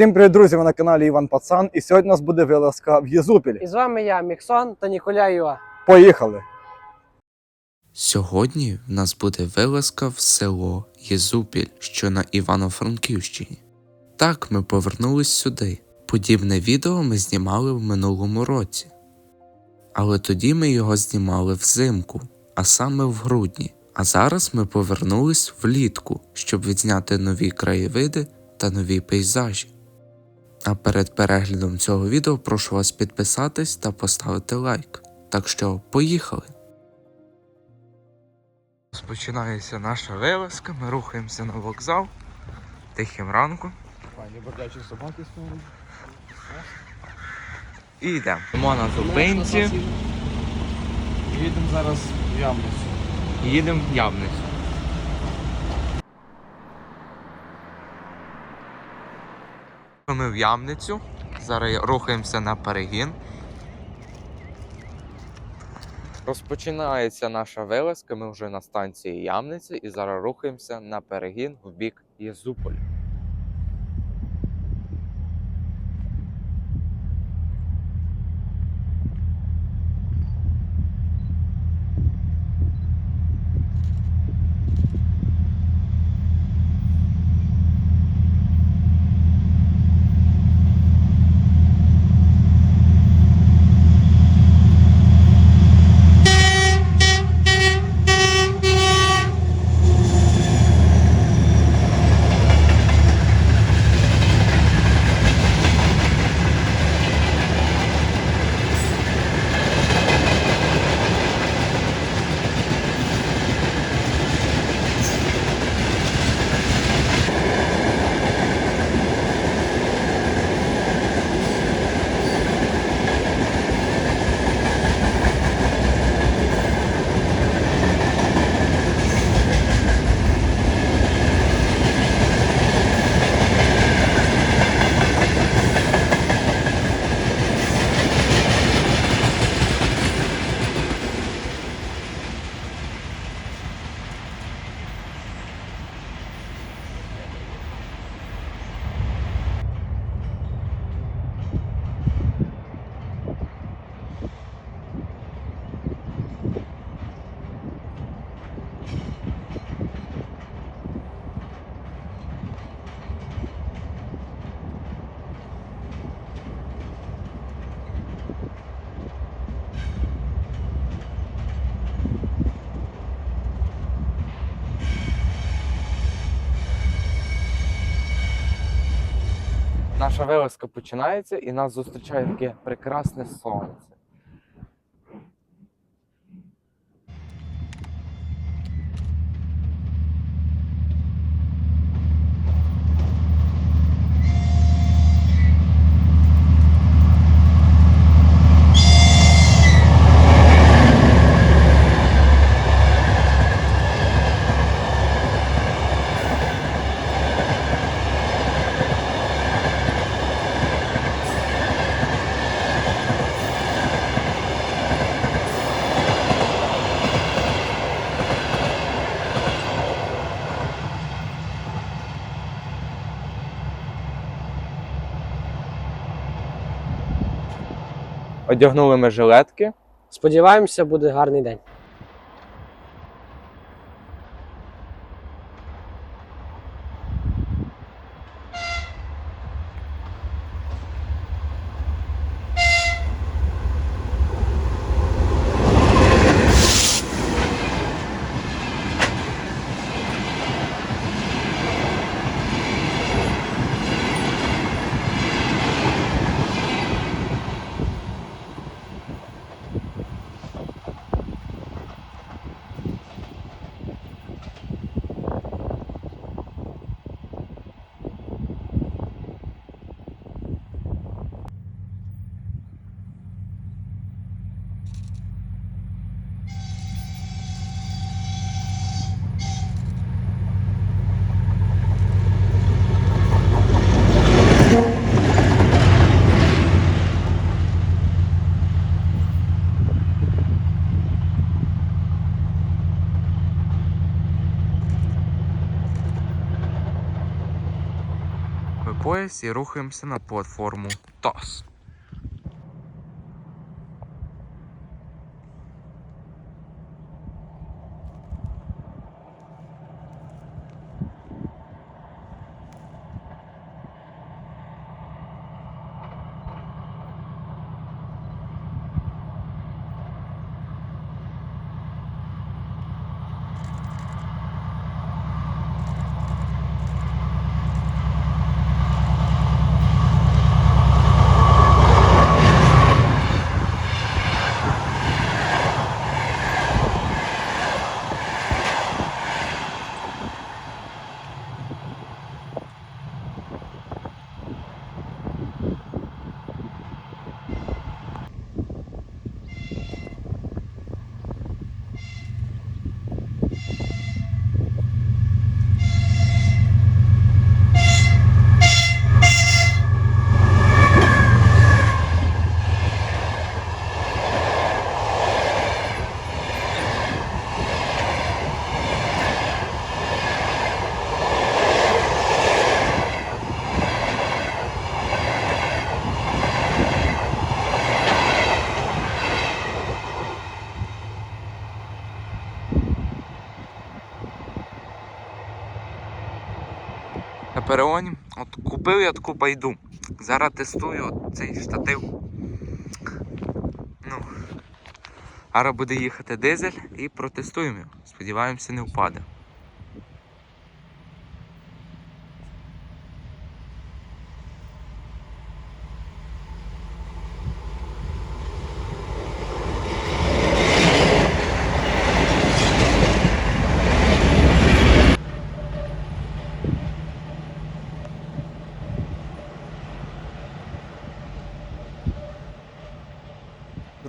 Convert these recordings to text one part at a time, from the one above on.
Всім привіт, друзі! Ви на каналі Іван Пацан. І сьогодні у нас буде вилазка в Єзупіль. І з вами я, Міксон та Ніколя Юа. Поїхали! Сьогодні в нас буде вилазка в село Єзупіль, що на Івано-Франківщині. Так, ми повернулись сюди. Подібне відео ми знімали в минулому році. Але тоді ми його знімали взимку, а саме в грудні. А зараз ми повернулись влітку, щоб відзняти нові краєвиди та нові пейзажі. А перед переглядом цього відео прошу вас підписатись та поставити лайк. Так що поїхали! Розпочинається наша вилазка, ми рухаємося на вокзал. Тихим ранку. Пані бродячі собаки стоять. І йдемо. Йдемо на зупинці. Їдемо зараз в Ямницю. Їдемо в Явницю. Ми в Ямницю. Зараз рухаємося на перегін. Розпочинається наша вилазка. Ми вже на станції Ямниці і зараз рухаємося на перегін в бік Єзуполь. Наша вилазка починається і нас зустрічає таке прекрасне сонце. Одягнули ми жилетки. Сподіваємося, буде гарний день. Пояс і рухаємося на платформу ТОС. Купив я таку байду. Зараз тестую цей штатив. Ну. Зараз буде їхати дизель і протестуємо його. Сподіваємося, не впаде.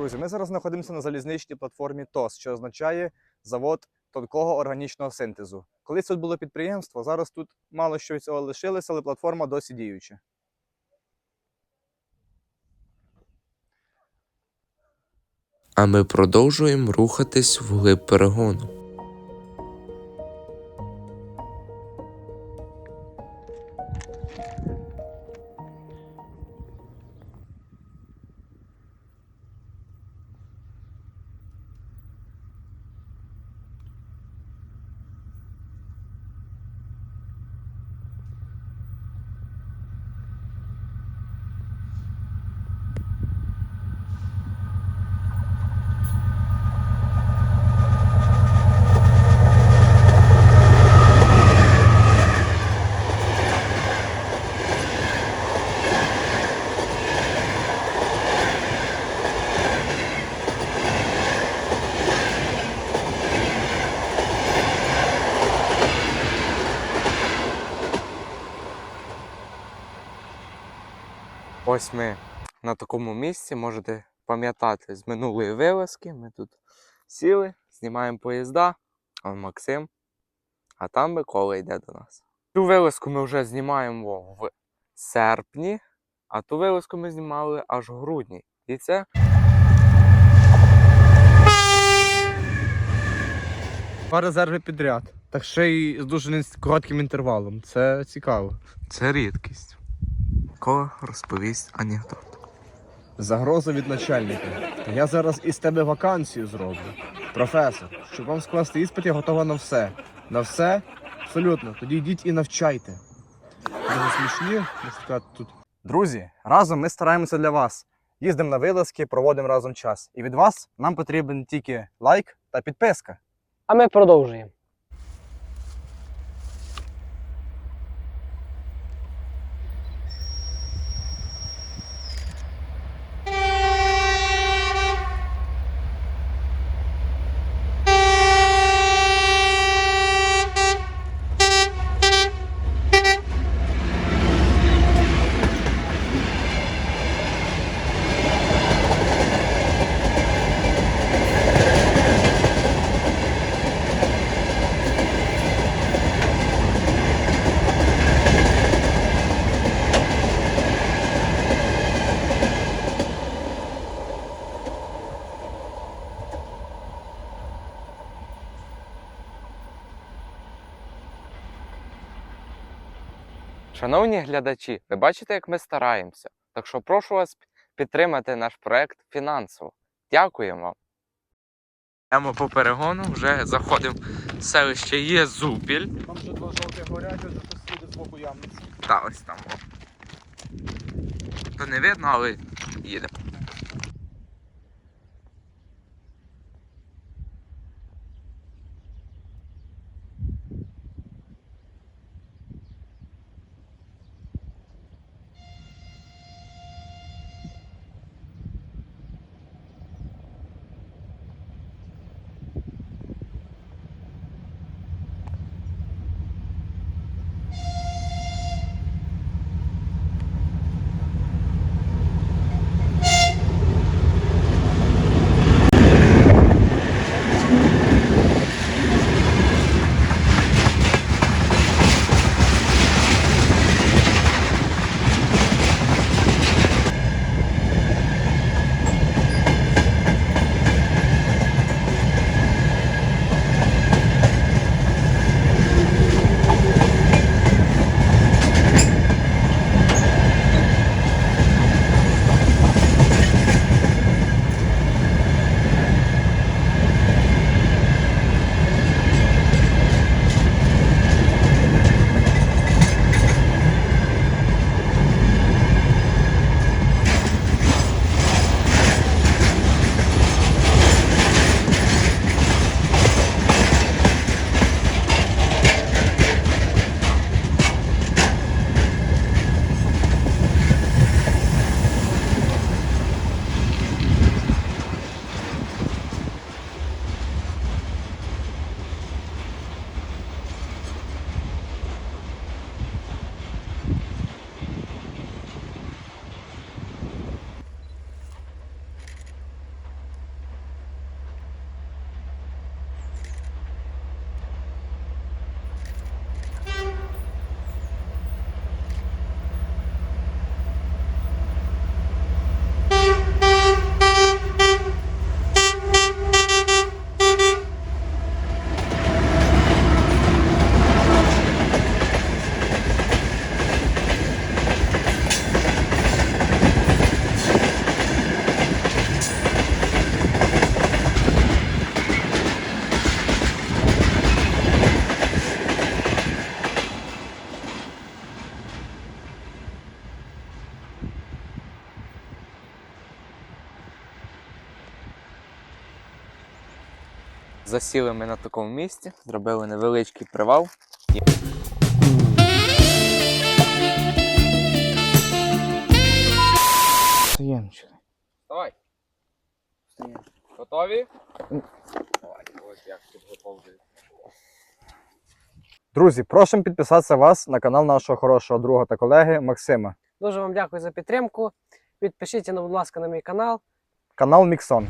Друзі, ми зараз знаходимося на залізничній платформі ТОС, що означає завод тонкого органічного синтезу. Колись тут було підприємство, зараз тут мало що від цього лишилося, але платформа досі діюча. А ми продовжуємо рухатись вглиб перегону. Ось ми на такому місці можете пам'ятати з минулої вилазки. Ми тут сіли, знімаємо поїзда, а Максим, а там Микола йде до нас. Цю вилазку ми вже знімаємо в серпні, а ту вилазку ми знімали аж в грудні. І це Два резерви підряд. Так ще й з дуже коротким інтервалом. Це цікаво. Це рідкість. Микола розповість анекдот. Загроза від начальника. Я зараз із тебе вакансію зроблю. Професор, щоб вам скласти іспит, я готова на все. На все? Абсолютно. Тоді йдіть і навчайте. Дуже смішні, сказати, тут. Друзі, разом ми стараємося для вас. Їздимо на вилазки, проводимо разом час. І від вас нам потрібен тільки лайк та підписка. А ми продовжуємо. Шановні глядачі, ви бачите, як ми стараємося. Так що прошу вас підтримати наш проект фінансово. Дякуємо вам. Йдемо по перегону, вже заходимо в селище Єзупіль. Там ще два жовтих горять, вже сусіди з боку ямниці. Та ось там. О. То не видно, але їдемо. Засіли ми на такому місці, зробили невеличкий привал. Стоянчик. Давай. Готові? Давай, ось як підготовлюють. Друзі, просимо підписатися вас на канал нашого хорошого друга та колеги Максима. Дуже вам дякую за підтримку. Підпишіться, будь ласка, на мій канал. Канал Міксон.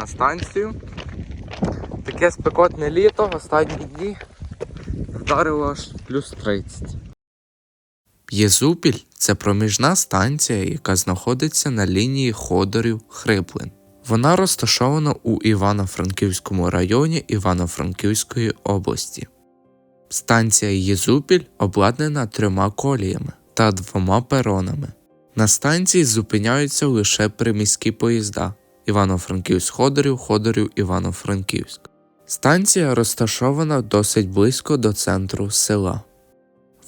На станцію. Таке спекотне літо, останні дні вдарило аж плюс 30. Єзупіль це проміжна станція, яка знаходиться на лінії ходорів Хриплин. Вона розташована у Івано-Франківському районі Івано-Франківської області. Станція Єзупіль обладнана трьома коліями та двома перонами. На станції зупиняються лише приміські поїзда Івано-Франківськ Ходорів, Ходорів Івано-Франківськ. Станція розташована досить близько до центру села.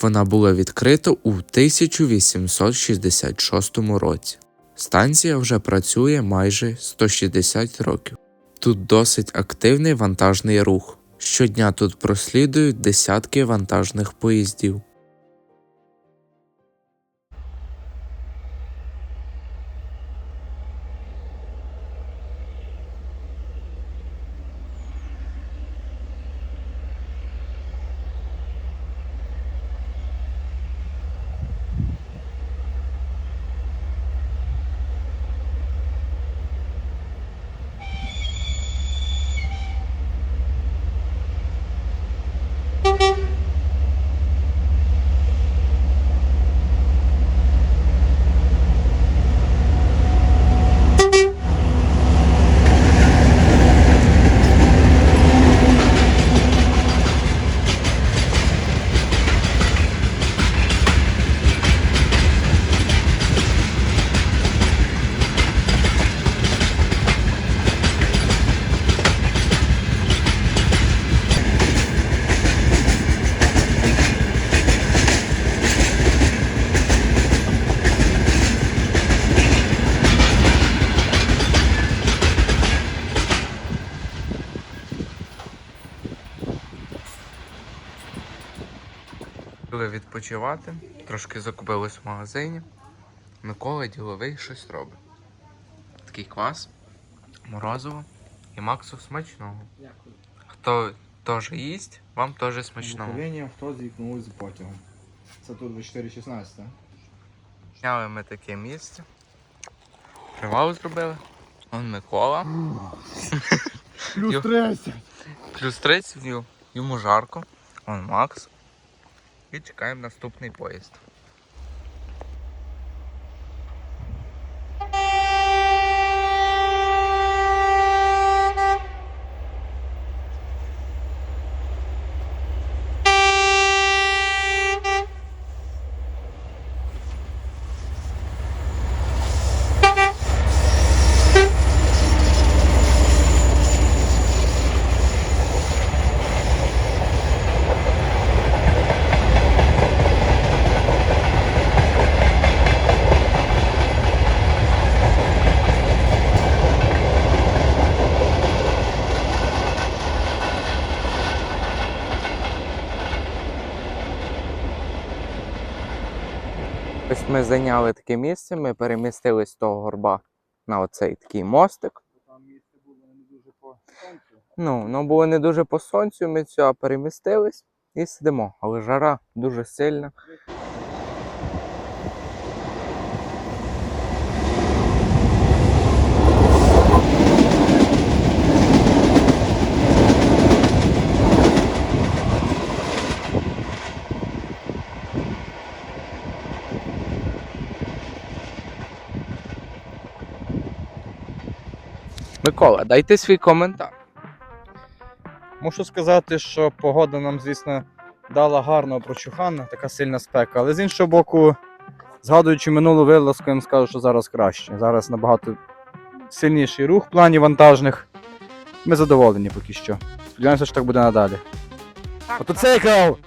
Вона була відкрита у 1866 році. Станція вже працює майже 160 років. Тут досить активний вантажний рух. Щодня тут прослідують десятки вантажних поїздів. Були відпочивати, трошки закупились в магазині. Микола діловий щось робить. Такий квас, морозиво і Максу смачного. Дякую. Хто теж їсть, вам теж смачного. Буковині хто зіткнув з потягом. Це тут 2416, так? Зняли ми таке місце. Привал зробили. Вон Микола. Плюс 30. Плюс 30 йому жарко. Вон Макс. І чекаємо наступний поїзд. Ось зайняли таке місце, ми перемістились з того горба на оцей такий мостик. Там місце було не дуже по сонцю. Ну, воно було не дуже по сонцю, ми цього перемістились і сидимо. Але жара дуже сильна. Микола, дайте свій коментар. Мушу сказати, що погода нам, звісно, дала гарного прочухана, така сильна спека. Але з іншого боку, згадуючи минулу вилазку, я вам скажу, що зараз краще. Зараз набагато сильніший рух в плані вантажних. Ми задоволені поки що. Сподіваємося, що так буде надалі. Ото цей крав!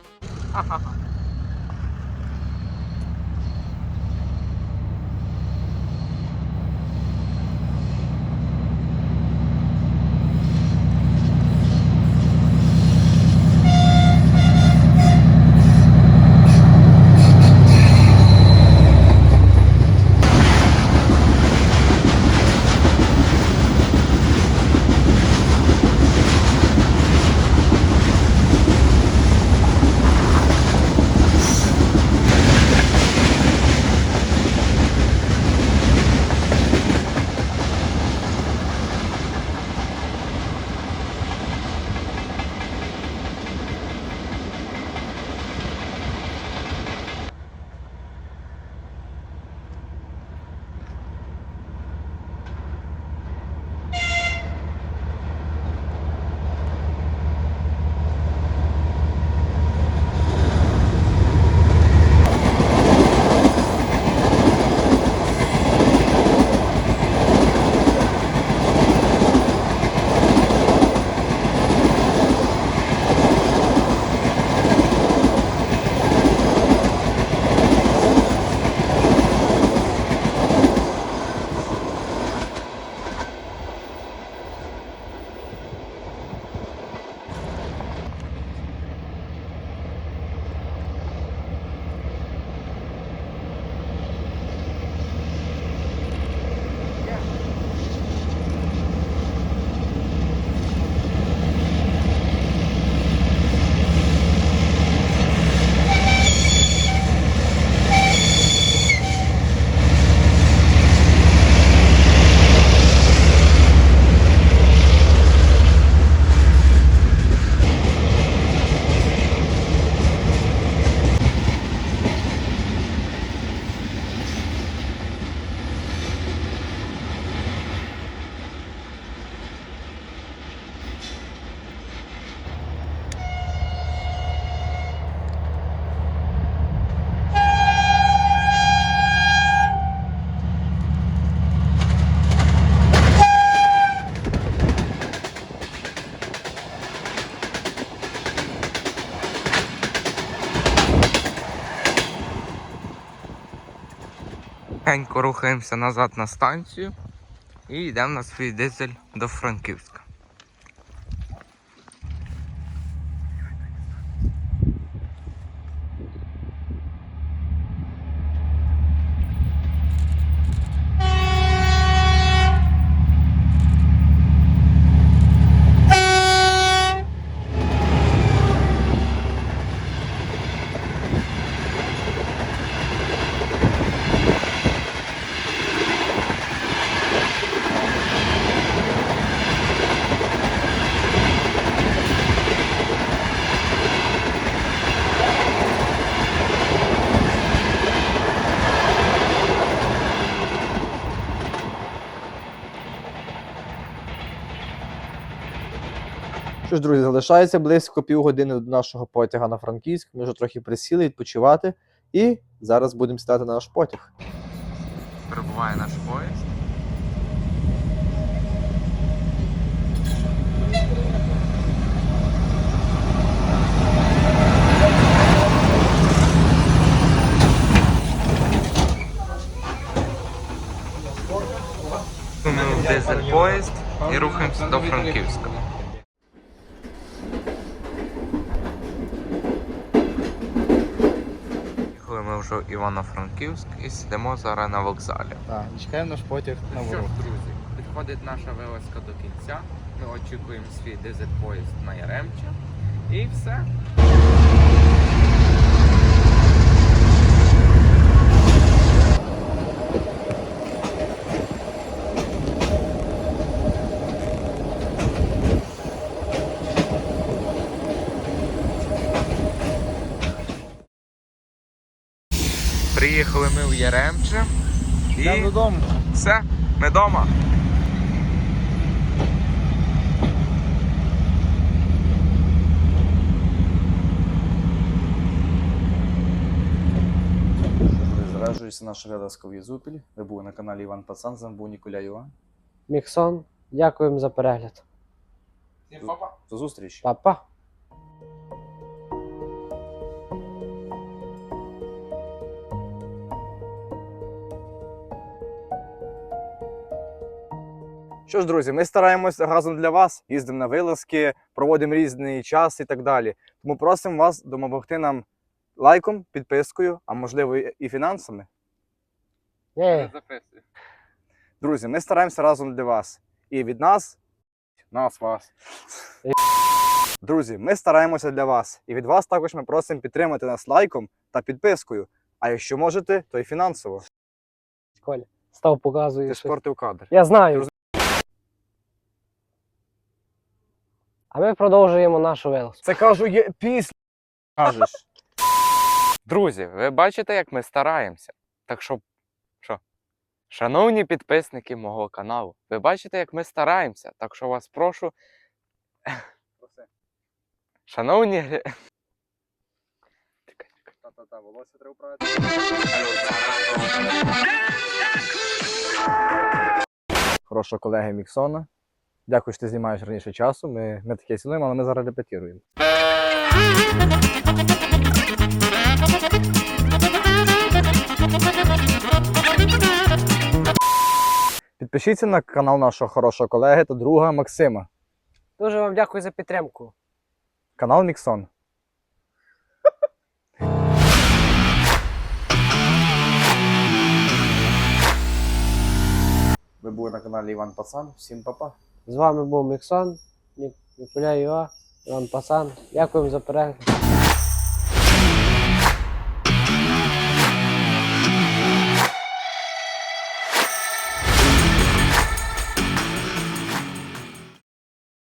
Потихеньку рухаємося назад на станцію і йдемо на свій дизель до Франківська. Що ж, друзі, залишається близько півгодини до нашого потяга на Франківськ. Ми вже трохи присіли відпочивати. І зараз будемо сідати на наш потяг. Прибуває наш поїзд. Дизель поїзд і рухаємося до Франківська. Їхали ми вже в Івано-Франківськ і сидимо зараз на вокзалі. Так, чекаємо наш потяг на Ну що ворот. ж, друзі, підходить наша вилазка до кінця. Ми очікуємо свій дизель поїзд на Яремче. І все. Приїхали ми в Яремче. І Йдемо додому. все, ми вдома. Завершується наша вилазка в Ви були на каналі Іван Пацан, з вами був Ніколя Юа. Міксон, дякуємо за перегляд. Всім па-па. До зустрічі. Па-па. Що ж, друзі, ми стараємося разом для вас, їздимо на вилазки, проводимо різний час і так далі. Тому просимо вас допомогти нам лайком, підпискою, а можливо і фінансами. Друзі, ми стараємося разом для вас. І від нас, нас, вас. Друзі, ми стараємося для вас. І від вас також ми просимо підтримати нас лайком та підпискою. А якщо можете, то й фінансово. Коля, став Ти спортив кадр. Я знаю. А ми продовжуємо нашу вилазку. Це кажу, є після. Кажеш. Друзі, ви бачите, як ми стараємося. Так що, що? Шановні підписники мого каналу, ви бачите, як ми стараємося. Так що вас прошу. Шановні. гля-. Та-та-та, волосся треба правити. Хорошого колеги Міксона. Дякую, що ти знімаєш раніше часу. Ми, ми таке цілуємо, але ми зараз репетируємо. Підпишіться на канал нашого хорошого колеги та друга Максима. Дуже вам дякую за підтримку. Канал Міксон. Ви були на каналі Іван Пацан. Всім па-па. З вами був Міксон, Нік- Ніколя Юа, Іван Пасан. Дякуємо за перегляд.